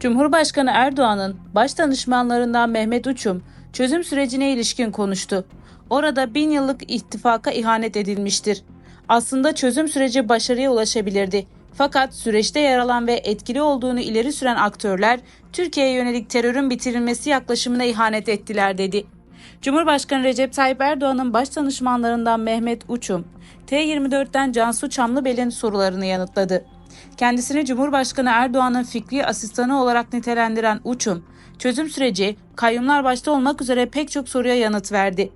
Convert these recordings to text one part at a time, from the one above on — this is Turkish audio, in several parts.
Cumhurbaşkanı Erdoğan'ın baş danışmanlarından Mehmet Uçum çözüm sürecine ilişkin konuştu. Orada bin yıllık ittifaka ihanet edilmiştir. Aslında çözüm süreci başarıya ulaşabilirdi. Fakat süreçte yer alan ve etkili olduğunu ileri süren aktörler Türkiye'ye yönelik terörün bitirilmesi yaklaşımına ihanet ettiler dedi. Cumhurbaşkanı Recep Tayyip Erdoğan'ın baş danışmanlarından Mehmet Uçum, T24'ten Cansu Çamlıbel'in sorularını yanıtladı. Kendisini Cumhurbaşkanı Erdoğan'ın fikri asistanı olarak nitelendiren Uçum, çözüm süreci, kayyumlar başta olmak üzere pek çok soruya yanıt verdi.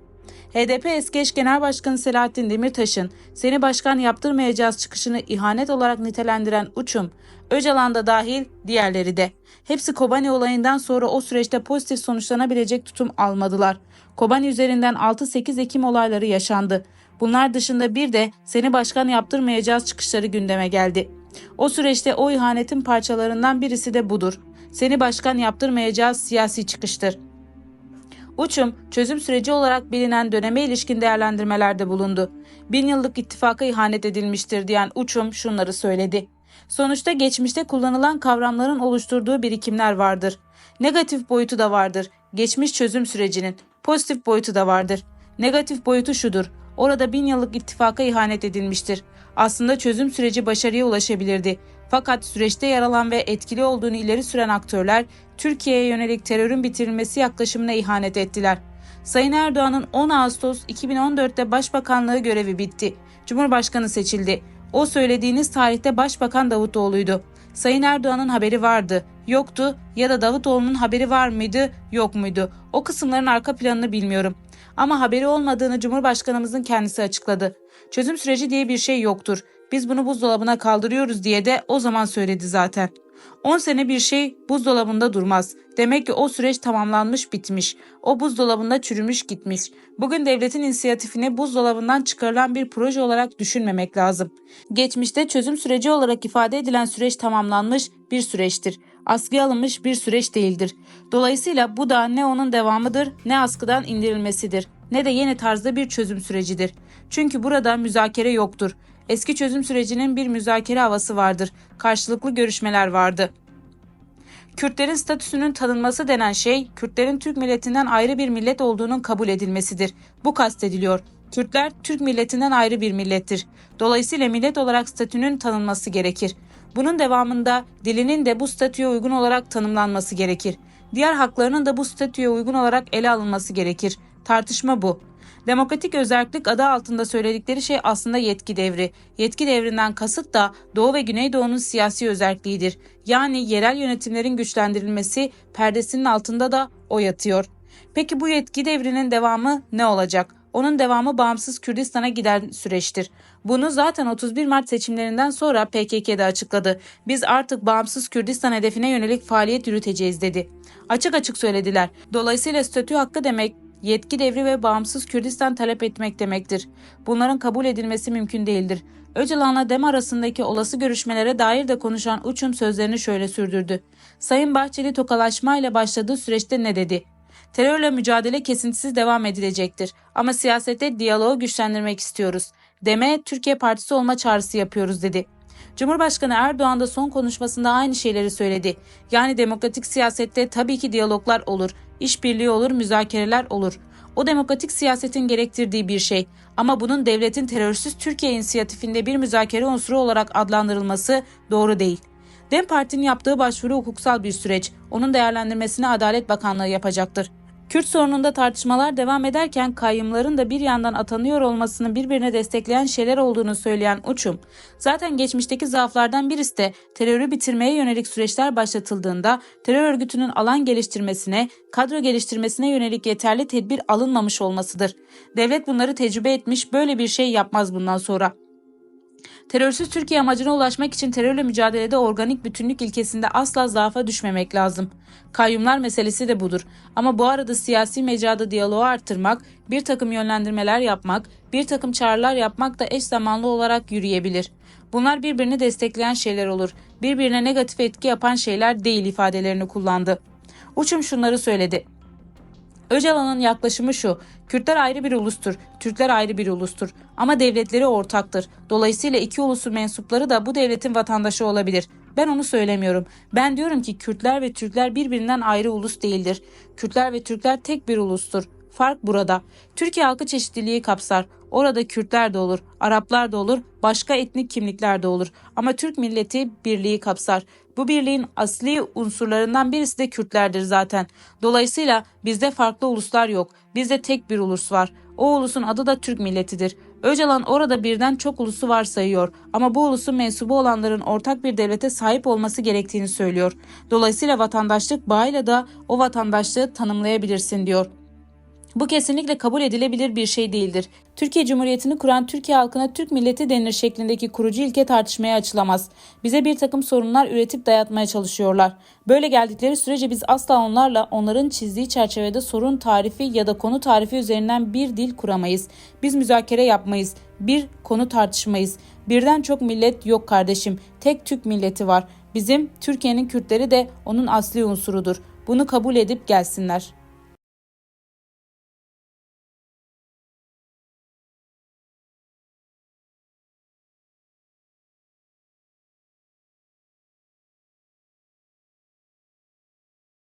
HDP eski eş genel başkanı Selahattin Demirtaş'ın seni başkan yaptırmayacağız çıkışını ihanet olarak nitelendiren Uçum, Öcalan da dahil diğerleri de. Hepsi Kobani olayından sonra o süreçte pozitif sonuçlanabilecek tutum almadılar. Kobani üzerinden 6-8 Ekim olayları yaşandı. Bunlar dışında bir de seni başkan yaptırmayacağız çıkışları gündeme geldi. O süreçte o ihanetin parçalarından birisi de budur. Seni başkan yaptırmayacağız siyasi çıkıştır. Uçum, çözüm süreci olarak bilinen döneme ilişkin değerlendirmelerde bulundu. Bin yıllık ittifaka ihanet edilmiştir diyen Uçum şunları söyledi. Sonuçta geçmişte kullanılan kavramların oluşturduğu birikimler vardır. Negatif boyutu da vardır. Geçmiş çözüm sürecinin. Pozitif boyutu da vardır. Negatif boyutu şudur. Orada bin yıllık ittifaka ihanet edilmiştir. Aslında çözüm süreci başarıya ulaşabilirdi. Fakat süreçte yer alan ve etkili olduğunu ileri süren aktörler Türkiye'ye yönelik terörün bitirilmesi yaklaşımına ihanet ettiler. Sayın Erdoğan'ın 10 Ağustos 2014'te başbakanlığı görevi bitti. Cumhurbaşkanı seçildi. O söylediğiniz tarihte Başbakan Davutoğlu'ydu. Sayın Erdoğan'ın haberi vardı, yoktu ya da Davutoğlu'nun haberi var mıydı, yok muydu? O kısımların arka planını bilmiyorum. Ama haberi olmadığını Cumhurbaşkanımızın kendisi açıkladı. Çözüm süreci diye bir şey yoktur. Biz bunu buzdolabına kaldırıyoruz diye de o zaman söyledi zaten. 10 sene bir şey buzdolabında durmaz. Demek ki o süreç tamamlanmış bitmiş. O buzdolabında çürümüş gitmiş. Bugün devletin inisiyatifini buzdolabından çıkarılan bir proje olarak düşünmemek lazım. Geçmişte çözüm süreci olarak ifade edilen süreç tamamlanmış bir süreçtir. Askıya alınmış bir süreç değildir. Dolayısıyla bu da ne onun devamıdır ne askıdan indirilmesidir ne de yeni tarzda bir çözüm sürecidir. Çünkü burada müzakere yoktur. Eski çözüm sürecinin bir müzakere havası vardır. Karşılıklı görüşmeler vardı. Kürtlerin statüsünün tanınması denen şey, Kürtlerin Türk milletinden ayrı bir millet olduğunun kabul edilmesidir. Bu kastediliyor. Kürtler Türk milletinden ayrı bir millettir. Dolayısıyla millet olarak statünün tanınması gerekir. Bunun devamında dilinin de bu statüye uygun olarak tanımlanması gerekir. Diğer haklarının da bu statüye uygun olarak ele alınması gerekir. Tartışma bu. Demokratik özellik adı altında söyledikleri şey aslında yetki devri. Yetki devrinden kasıt da Doğu ve Güneydoğu'nun siyasi özelliğidir. Yani yerel yönetimlerin güçlendirilmesi perdesinin altında da o yatıyor. Peki bu yetki devrinin devamı ne olacak? Onun devamı bağımsız Kürdistan'a giden süreçtir. Bunu zaten 31 Mart seçimlerinden sonra PKK'da açıkladı. Biz artık bağımsız Kürdistan hedefine yönelik faaliyet yürüteceğiz dedi. Açık açık söylediler. Dolayısıyla statü hakkı demek yetki devri ve bağımsız Kürdistan talep etmek demektir. Bunların kabul edilmesi mümkün değildir. Öcalan'la DEM arasındaki olası görüşmelere dair de konuşan Uçum sözlerini şöyle sürdürdü. Sayın Bahçeli tokalaşmayla başladığı süreçte ne dedi? Terörle mücadele kesintisiz devam edilecektir. Ama siyasette diyaloğu güçlendirmek istiyoruz. Deme Türkiye Partisi olma çağrısı yapıyoruz dedi. Cumhurbaşkanı Erdoğan da son konuşmasında aynı şeyleri söyledi. Yani demokratik siyasette tabii ki diyaloglar olur, işbirliği olur, müzakereler olur. O demokratik siyasetin gerektirdiği bir şey. Ama bunun devletin terörsüz Türkiye inisiyatifinde bir müzakere unsuru olarak adlandırılması doğru değil. DEM Parti'nin yaptığı başvuru hukuksal bir süreç. Onun değerlendirmesini Adalet Bakanlığı yapacaktır. Kürt sorununda tartışmalar devam ederken kayyımların da bir yandan atanıyor olmasının birbirine destekleyen şeyler olduğunu söyleyen Uçum, zaten geçmişteki zaaflardan birisi de terörü bitirmeye yönelik süreçler başlatıldığında terör örgütünün alan geliştirmesine, kadro geliştirmesine yönelik yeterli tedbir alınmamış olmasıdır. Devlet bunları tecrübe etmiş böyle bir şey yapmaz bundan sonra. Terörsüz Türkiye amacına ulaşmak için terörle mücadelede organik bütünlük ilkesinde asla zaafa düşmemek lazım. Kayyumlar meselesi de budur. Ama bu arada siyasi mecrada diyaloğu arttırmak, bir takım yönlendirmeler yapmak, bir takım çağrılar yapmak da eş zamanlı olarak yürüyebilir. Bunlar birbirini destekleyen şeyler olur. Birbirine negatif etki yapan şeyler değil ifadelerini kullandı. Uçum şunları söyledi. Öcalan'ın yaklaşımı şu. Kürtler ayrı bir ulustur, Türkler ayrı bir ulustur. Ama devletleri ortaktır. Dolayısıyla iki ulusun mensupları da bu devletin vatandaşı olabilir. Ben onu söylemiyorum. Ben diyorum ki Kürtler ve Türkler birbirinden ayrı ulus değildir. Kürtler ve Türkler tek bir ulustur. Fark burada. Türkiye halkı çeşitliliği kapsar. Orada Kürtler de olur, Araplar da olur, başka etnik kimlikler de olur. Ama Türk milleti birliği kapsar. Bu birliğin asli unsurlarından birisi de Kürtlerdir zaten. Dolayısıyla bizde farklı uluslar yok. Bizde tek bir ulus var. O ulusun adı da Türk milletidir. Öcalan orada birden çok ulusu var sayıyor ama bu ulusun mensubu olanların ortak bir devlete sahip olması gerektiğini söylüyor. Dolayısıyla vatandaşlık bağıyla da o vatandaşlığı tanımlayabilirsin diyor. Bu kesinlikle kabul edilebilir bir şey değildir. Türkiye Cumhuriyeti'ni kuran Türkiye halkına Türk milleti denir şeklindeki kurucu ilke tartışmaya açılamaz. Bize bir takım sorunlar üretip dayatmaya çalışıyorlar. Böyle geldikleri sürece biz asla onlarla onların çizdiği çerçevede sorun tarifi ya da konu tarifi üzerinden bir dil kuramayız. Biz müzakere yapmayız. Bir konu tartışmayız. Birden çok millet yok kardeşim. Tek Türk milleti var. Bizim Türkiye'nin Kürtleri de onun asli unsurudur. Bunu kabul edip gelsinler.''